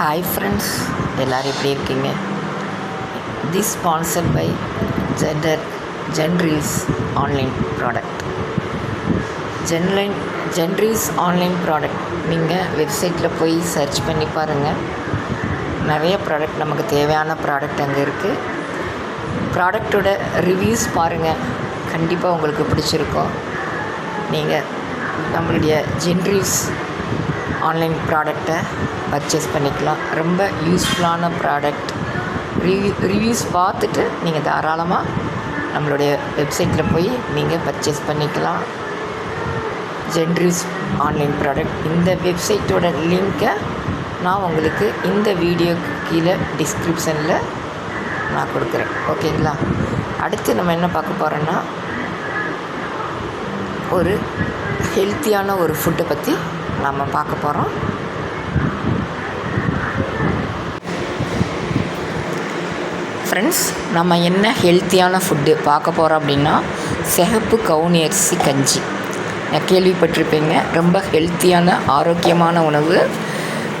Hi friends எல்லோரும் எப்படி இருக்கீங்க? This sponsor by gender genres online product ஜென்லைன் genres online product நீங்கள் வெப்சைட்டில் போய் சர்ச் பண்ணி பாருங்கள் நிறைய ப்ராடக்ட் நமக்கு தேவையான ப்ராடக்ட் அங்கே இருக்குது ப்ராடக்டோட ரிவ்யூஸ் பாருங்கள் கண்டிப்பாக உங்களுக்கு பிடிச்சிருக்கும். நீங்கள் நம்மளுடைய ஜென்ரீஸ் ஆன்லைன் ப்ராடக்டை பர்ச்சேஸ் பண்ணிக்கலாம். ரொம்ப யூஸ்ஃபுல்லான ப்ராடக்ட் ரிவ்யூ ரிவ்யூஸ் பார்த்துட்டு நீங்கள் தாராளமாக நம்மளுடைய வெப்சைட்டில் போய் நீங்கள் பர்ச்சேஸ் பண்ணிக்கலாம். ஜென்ரிஸ் ஆன்லைன் ப்ராடக்ட் இந்த வெப்சைட்டோட லிங்க்கை நான் உங்களுக்கு இந்த வீடியோ கீழே டிஸ்கிரிப்ஷனில் நான் கொடுக்குறேன். ஓகேங்களா? அடுத்து நம்ம என்ன பார்க்க போகிறோன்னா ஒரு ஹெல்த்தியான ஒரு ஃபுட்டை பற்றி நம்ம பார்க்க போகிறோம் ஃப்ரெண்ட்ஸ் நம்ம என்ன ஹெல்த்தியான ஃபுட்டு பார்க்க போகிறோம் அப்படின்னா சிகப்பு கவுனி அரிசி கஞ்சி. நான் கேள்விப்பட்டிருப்பீங்க. ரொம்ப ஹெல்த்தியான ஆரோக்கியமான உணவு.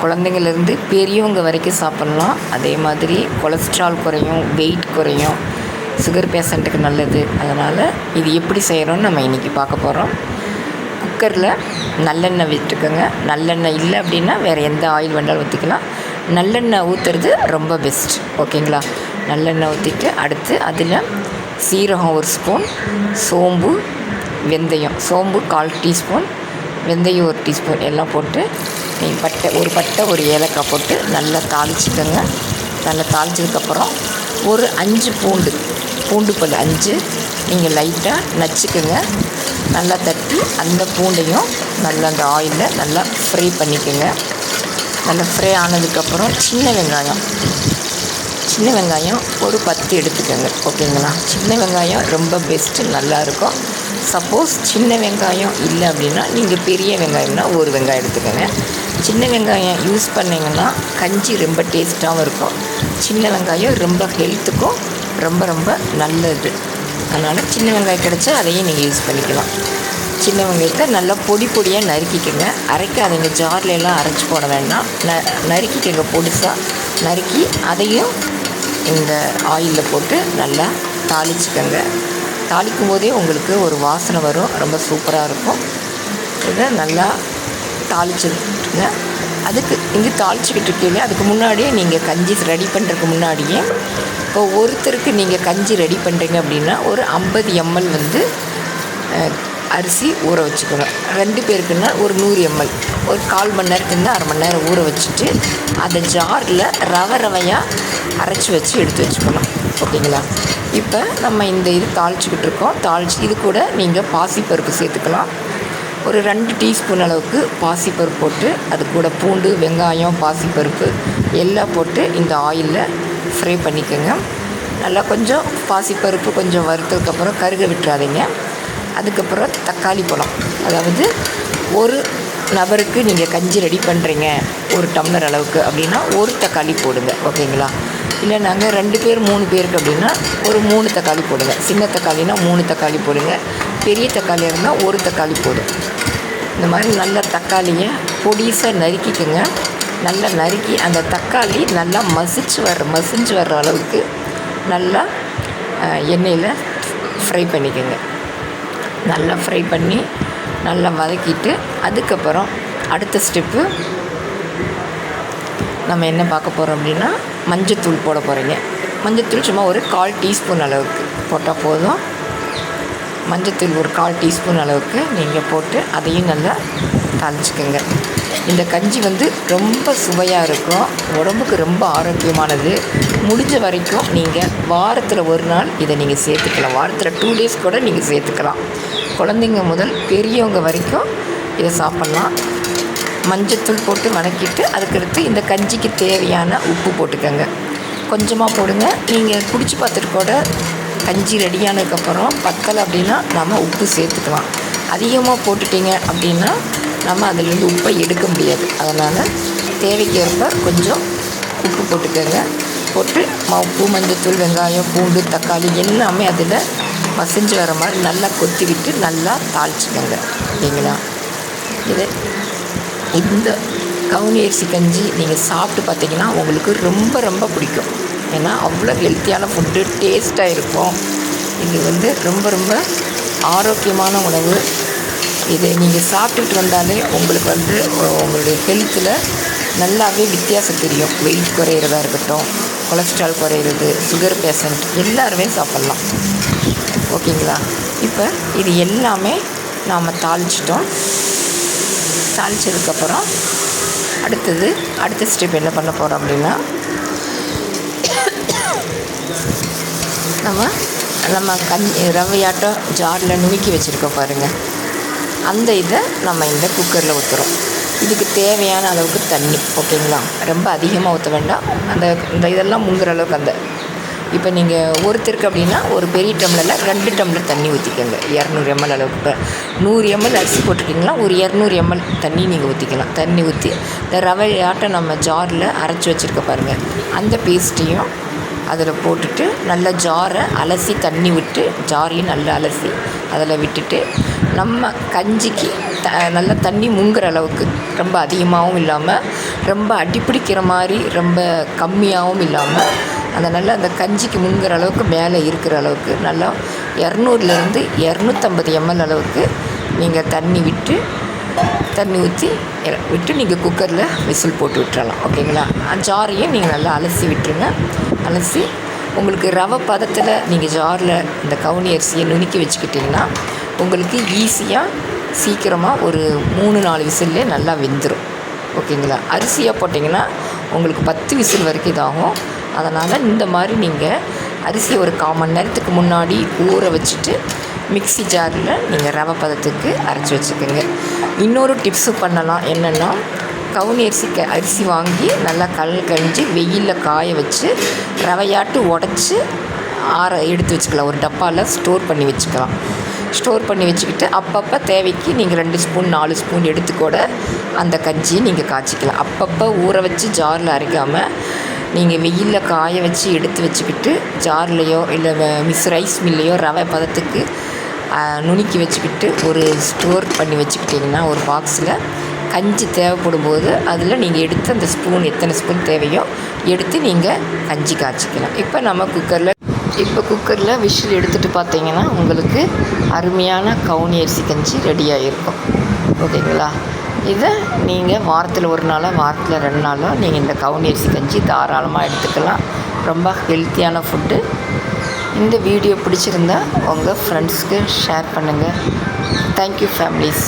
குழந்தைங்கள்லேருந்து பெரியவங்க வரைக்கும் சாப்பிட்லாம். அதே மாதிரி கொலஸ்ட்ரால் குறையும் வெயிட் குறையும். சுகர் பேஷண்ட்டுக்கு நல்லது. அதனால் இது எப்படி செய்கிறோன்னு நம்ம இன்றைக்கி பார்க்க போகிறோம் குக்கரில் நல்லெண்ணெய் விட்டுக்கோங்க. நல்லெண்ணெய் இல்லை அப்படின்னா வேறு எந்த ஆயில் வேண்டாலும் ஊற்றிக்கலாம். நல்லெண்ணெய் ஊற்றுறது ரொம்ப பெஸ்ட் ஓகேங்களா? நல்லெண்ணெய் ஊற்றிட்டு அடுத்து அதில் சீரகம் ஒரு ஸ்பூன் சோம்பு வெந்தயம். சோம்பு கால் டீஸ்பூன் வெந்தயம் ஒரு டீஸ்பூன் எல்லாம் போட்டு நீங்கள் பட்டை ஒரு பட்டை ஒரு ஏலக்காய் போட்டு நல்லா தாளிச்சிக்கோங்க. நல்லா தாளிச்சதுக்கப்புறம் ஒரு அஞ்சு பூண்டு பூண்டு பல் அஞ்சு. நீங்கள் லைட்டாக நச்சுக்குங்க. நல்லா தட்டி அந்த பூண்டையும் நல்லா அந்த ஆயிலில் நல்லா ஃப்ரை பண்ணிக்கோங்க. நல்லா ஃப்ரை ஆனதுக்கப்புறம் சின்ன வெங்காயம். சின்ன வெங்காயம் ஒரு பத்து எடுத்துக்கோங்க. ஓகேங்களா? சின்ன வெங்காயம் ரொம்ப பெஸ்ட்டு நல்லாயிருக்கும் சப்போஸ் சின்ன வெங்காயம் இல்லை அப்படின்னா நீங்கள் பெரிய வெங்காயம்னா ஒரு வெங்காயம் எடுத்துக்கோங்க. சின்ன வெங்காயம் யூஸ் பண்ணிங்கன்னா கஞ்சி ரொம்ப டேஸ்ட்டாகவும் இருக்கும். சின்ன வெங்காயம் ரொம்ப ஹெல்த்துக்கும் ரொம்ப ரொம்ப நல்லது. அதனால் சின்ன வெங்காயம் கிடச்சா அதையும் நீங்கள் யூஸ் பண்ணிக்கலாம். சின்ன வெங்காயத்தை நல்லா பொடி பொடியாக நறுக்கிக்கோங்க. அரைக்காதீங்க. ஜாரில் எல்லாம் அரைச்சி போட வேண்டாம். ந நறுக்கிக்கோங்க பொடிசாக நறுக்கி அதையும் இந்த ஆயிலில் போட்டு நல்லா தாளிச்சுக்கோங்க. தாளிக்கும் போதே உங்களுக்கு ஒரு வாசனை வரும். ரொம்ப சூப்பராக இருக்கும். இதை நல்லா தாளிச்சுட்டுங்க அதுக்கு இங்கே தாளிச்சிக்கிட்டு இருக்கீங்க. அதுக்கு முன்னாடியே நீங்கள் கஞ்சி ரெடி பண்ணுறதுக்கு முன்னாடியே இப்போ ஒருத்தருக்கு நீங்கள் கஞ்சி ரெடி பண்ணுறீங்க அப்படின்னா ஒரு ஐம்பது எம்எல் வந்து அரிசி ஊற வச்சுக்கணும் ரெண்டு பேருக்குன்னா ஒரு நூறு எம்எல். ஒரு கால் மணி நேரத்துலேருந்து அரை மணி நேரம் ஊற வச்சுட்டு அதை ஜாரில் ரவை ரவையாக அரைச்சி வச்சு எடுத்து வச்சுக்கணும். ஓகேங்களா? இப்போ நம்ம இந்த இது தாளிச்சிக்கிட்டு இருக்கோம். தாளிச்சு இது கூட நீங்கள் பாசிப்பருப்பு சேர்த்துக்கலாம். ஒரு ரெண்டு டீஸ்பூன் அளவுக்கு பாசிப்பருப்பு போட்டு அது கூட பூண்டு வெங்காயம் பாசிப்பருப்பு எல்லாம் போட்டு இந்த ஆயிலில் ஃப்ரை பண்ணிக்கோங்க. நல்லா கொஞ்சம் பாசிப்பருப்பு கொஞ்சம் வறுத்ததுக்கப்புறம் கருக விட்டுறாதீங்க. அதுக்கப்புறம் தக்காளி பழம். அதாவது ஒரு நபருக்கு நீங்கள் கஞ்சி ரெடி பண்ணுறீங்க ஒரு டம்ளர் அளவுக்கு அப்படின்னா ஒரு தக்காளி போடுங்க ஓகேங்களா? இல்லை நாங்கள் ரெண்டு பேர் மூணு பேருக்கு அப்படின்னா ஒரு மூணு தக்காளி போடுங்க. சின்ன தக்காளினா மூணு தக்காளி போடுங்க. பெரிய தக்காளியாக இருந்தால் ஒரு தக்காளி போடும் இந்த மாதிரி நல்ல தக்காளியை பொடிசாக நறுக்கிக்கோங்க. நல்லா நறுக்கி அந்த தக்காளி நல்லா மசிச்சு வர்ற மசிஞ்சு வர்ற அளவுக்கு நல்லா எண்ணெயில் ஃப்ரை பண்ணிக்கோங்க. நல்லா ஃப்ரை பண்ணி நல்லா வதக்கிட்டு அதுக்கப்புறம் அடுத்த ஸ்டெப்பு நம்ம என்ன பார்க்க போகிறோம் அப்படின்னா மஞ்சத்தூள் போட போகிறீங்க மஞ்சத்தூள் சும்மா ஒரு கால் டீஸ்பூன் அளவுக்கு போட்டால் போதும். மஞ்சத்தூள் ஒரு கால் டீஸ்பூன் அளவுக்கு நீங்கள் போட்டு அதையும் நல்லா தாளிச்சுக்கோங்க. இந்த கஞ்சி வந்து ரொம்ப சுவையாக இருக்கும். உடம்புக்கு ரொம்ப ஆரோக்கியமானது. முடிஞ்ச வரைக்கும் நீங்கள் வாரத்தில் ஒரு நாள் இதை நீங்கள் சேர்த்துக்கலாம். வாரத்தில் டூ டேஸ் கூட நீங்கள் சேர்த்துக்கலாம். குழந்தைங்க முதல் பெரியவங்க வரைக்கும் இதை சாப்பிட்லாம். மஞ்சத்தூள் போட்டு வதக்கிட்டு அதுக்கடுத்து இந்த கஞ்சிக்கு தேவையான உப்பு போட்டுக்கோங்க. கொஞ்சமாக போடுங்க. நீங்கள் குடிச்சு பார்த்துட்டு கூட கஞ்சி ரெடியானதுக்கப்புறம் பத்தலை அப்படின்னா நம்ம உப்பு சேர்த்துக்கலாம். அதிகமாக போட்டுட்டிங்க அப்படின்னா நம்ம அதிலேருந்து உப்பை எடுக்க முடியாது. அதனால் தேவைக்கேற்ப கொஞ்சம் உப்பு போட்டுக்கோங்க. போட்டு உப்பு மஞ்சத்தூள் வெங்காயம் பூண்டு தக்காளி எல்லாமே அதில் மசிஞ்சு வர மாதிரி நல்லா கொத்தி விட்டு நல்லா தாளிச்சிக்கோங்க. இல்லைங்களா இது இந்த கவுனி அரிசி கஞ்சி நீங்கள் சாப்பிட்டு பார்த்தீங்கன்னா உங்களுக்கு ரொம்ப ரொம்ப பிடிக்கும். ஏன்னா அவ்வளோ ஹெல்த்தியான ஃபுட்டு டேஸ்ட்டாக இருக்கும். இது வந்து ரொம்ப ரொம்ப ஆரோக்கியமான உணவு. இதை நீங்கள் சாப்பிட்டுட்டு வந்தாலே உங்களுக்கு வந்து உங்களுடைய ஹெல்த்தில் நல்லாவே வித்தியாசம் தெரியும். வெயிட் குறையிறதா இருக்கட்டும் கொலஸ்ட்ரால் குறையிறது சுகர் பேஷண்ட் எல்லாருமே சாப்பிட்லாம். ஓகேங்களா? இப்போ இது எல்லாமே நாம் தாளிச்சிட்டோம். தாளிச்சதுக்கப்புறம் அடுத்தது அடுத்த ஸ்டெப் என்ன பண்ண போகிறோம் அப்படின்னா நம்ம நம்ம கஞ்சி ரவையாட்டம் ஜாரில் நுணுக்கி வச்சுருக்கோம் பாருங்கள் அந்த இதை நம்ம இந்த குக்கரில் ஊற்றுறோம் இதுக்கு தேவையான அளவுக்கு தண்ணி ஓகேங்களா? ரொம்ப அதிகமாக ஊற்ற வேண்டாம். அந்த இந்த இதெல்லாம் முங்குற அளவுக்கு அந்த இப்போ நீங்கள் ஒருத்தருக்கு அப்படின்னா ஒரு பெரிய டம்ளரில் ரெண்டு டம்ளர் தண்ணி ஊற்றிக்கோங்க இரநூறு எம்எல் அளவுக்கு. நூறு எம்எல் அரிசி போட்டிருக்கீங்களா? ஒரு இரநூறு எம்எல் தண்ணி நீங்கள் ஊற்றிக்கலாம் தண்ணி ஊற்றி இந்த ரவையாட்டம் நம்ம ஜாரில் அரைச்சி வச்சுருக்க பாருங்கள் அந்த பேஸ்ட்டையும் அதில் போட்டுட்டு நல்லா ஜாரை அலசி தண்ணி விட்டு ஜாரையும் நல்லா அலசி அதில் விட்டுட்டு நம்ம கஞ்சிக்கு த நல்லா தண்ணி முங்குற அளவுக்கு ரொம்ப அதிகமாகவும் இல்லாமல் ரொம்ப அடிப்பிடிக்கிற மாதிரி ரொம்ப கம்மியாகவும் இல்லாமல் அந்த நல்லா அந்த கஞ்சிக்கு முங்குற அளவுக்கு மேலே இருக்கிற அளவுக்கு நல்லா இரநூறுலேருந்து இரநூத்தம்பது எம்எல் அளவுக்கு நீங்கள் தண்ணி விட்டு தண்ணி ஊற்றி விட்டு நீங்கள் குக்கரில் விசில் போட்டு விட்டுறலாம். ஓகேங்களா? ஜாரையும் நீங்கள் நல்லா அலசி விட்டுருங்க. அலசி உங்களுக்கு ரவை பதத்தில் நீங்கள் ஜாரில் இந்த கவுனி அரிசியை நுணுக்கி வச்சுக்கிட்டிங்கன்னா உங்களுக்கு ஈஸியாக சீக்கிரமாக ஒரு மூணு நாலு விசில்லே நல்லா வெந்துடும் ஓகேங்களா? அரிசியாக போட்டிங்கன்னா உங்களுக்கு பத்து விசில் வரைக்கும் இதாகும். அதனால் இந்த மாதிரி நீங்கள் அரிசியை ஒரு கால் மணி நேரத்துக்கு முன்னாடி ஊற வச்சுட்டு மிக்ஸி ஜாரில் நீங்கள் ரவை பதத்துக்கு அரைச்சி வச்சுக்கோங்க. இன்னொரு டிப்ஸு பண்ணலாம் என்னென்னா கவுனி அரிசி க அரிசி வாங்கி நல்லா கல் கழிஞ்சு வெயிலில் காய வச்சு ரவையாட்டு உடச்சி ஆற எடுத்து வச்சுக்கலாம். ஒரு டப்பாவில் ஸ்டோர் பண்ணி வச்சுக்கலாம். ஸ்டோர் பண்ணி வச்சுக்கிட்டு அப்பப்போ தேவைக்கு நீங்கள் ரெண்டு ஸ்பூன் நாலு ஸ்பூன் எடுத்து கூட அந்த கஞ்சியை நீங்கள் காய்ச்சிக்கலாம். அப்பப்போ ஊற வச்சு ஜாரில் அரைக்காமல் நீங்கள் வெயிலில் காய வச்சு எடுத்து வச்சுக்கிட்டு ஜார்லேயோ இல்லை மிஸ் ரைஸ் மில்லையோ ரவை பதத்துக்கு நுணுக்கி வச்சுக்கிட்டு ஒரு ஸ்டோர் பண்ணி வச்சுக்கிட்டிங்கன்னா ஒரு பாக்ஸில் கஞ்சி தேவைப்படும் போது அதில் நீங்கள் எடுத்து அந்த ஸ்பூன் எத்தனை ஸ்பூன் தேவையோ எடுத்து நீங்கள் கஞ்சி காய்ச்சிக்கலாம். இப்போ நம்ம குக்கரில் இப்போ குக்கரில் விசில் எடுத்துகிட்டு பார்த்தீங்கன்னா உங்களுக்கு அருமையான கவுனி அரிசி கஞ்சி ரெடியாக இருக்கும். ஓகேங்களா? இதை நீங்கள் வாரத்தில் ஒரு நாளோ வாரத்தில் ரெண்டு நாளோ நீங்கள் இந்த கவுனி அரிசி கஞ்சி தாராளமாக எடுத்துக்கலாம். ரொம்ப ஹெல்த்தியான ஃபுட்டு. இந்த வீடியோ பிடிச்சிருந்தா உங்கள் ஃப்ரெண்ட்ஸ்க்கு ஷேர் பண்ணுங்கள். Thank you families